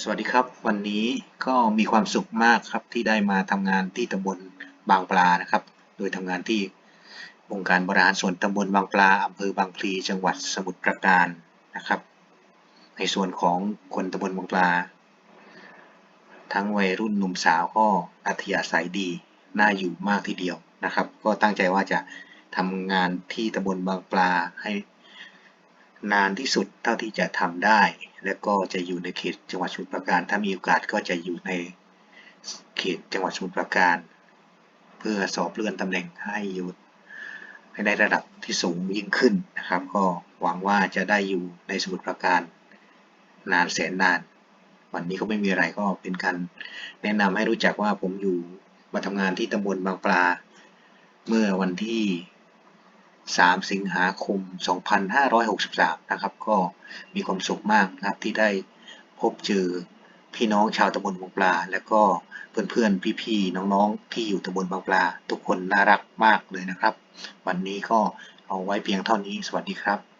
สวัสดีครับ วันนี้ก็มีความสุขมากครับที่ได้มาทำงานที่ตำบลบางปลานะครับ โดยทำงานที่องค์การบริหารส่วนตำบลบางปลาอำเภอบางพลีจังหวัดสมุทรปราการนะครับ ในส่วนของคนตำบลบางปลา ทั้งวัยรุ่นหนุ่มสาวก็อัธยาศัยดีน่าอยู่มากทีเดียวนะครับ ก็ตั้งใจว่าจะทำงานที่ตำบลบางปลาให้ นานที่สุดเท่าที่จะทำได้ และก็จะอยู่ในเขตจังหวัดสมุทรปราการ ถ้ามีโอกาสก็จะอยู่ในเขตจังหวัดสมุทรปราการ เพื่อสอบเลื่อนตำแหน่งให้อยู่ให้ได้ระดับที่สูงยิ่งขึ้นนะครับ ก็หวังว่าจะได้อยู่ในสมุทรปราการนานแสนนาน วันนี้ก็ไม่มีอะไรก็เป็นการแนะนำให้รู้จักว่าผมอยู่มาทำงานที่ตำบลบางปลา เมื่อวันที่ 3 สิงหาคม 2563 นะครับ ก็มีความสุขมากนะครับที่ได้พบเจอพี่น้องชาวตำบลบางปลา และก็เพื่อนๆ พี่ๆ น้องๆ ที่อยู่ตำบลบางปลา ทุกคนน่ารักมากเลยนะครับ วันนี้ก็เอาไว้เพียงเท่านี้ สวัสดีครับ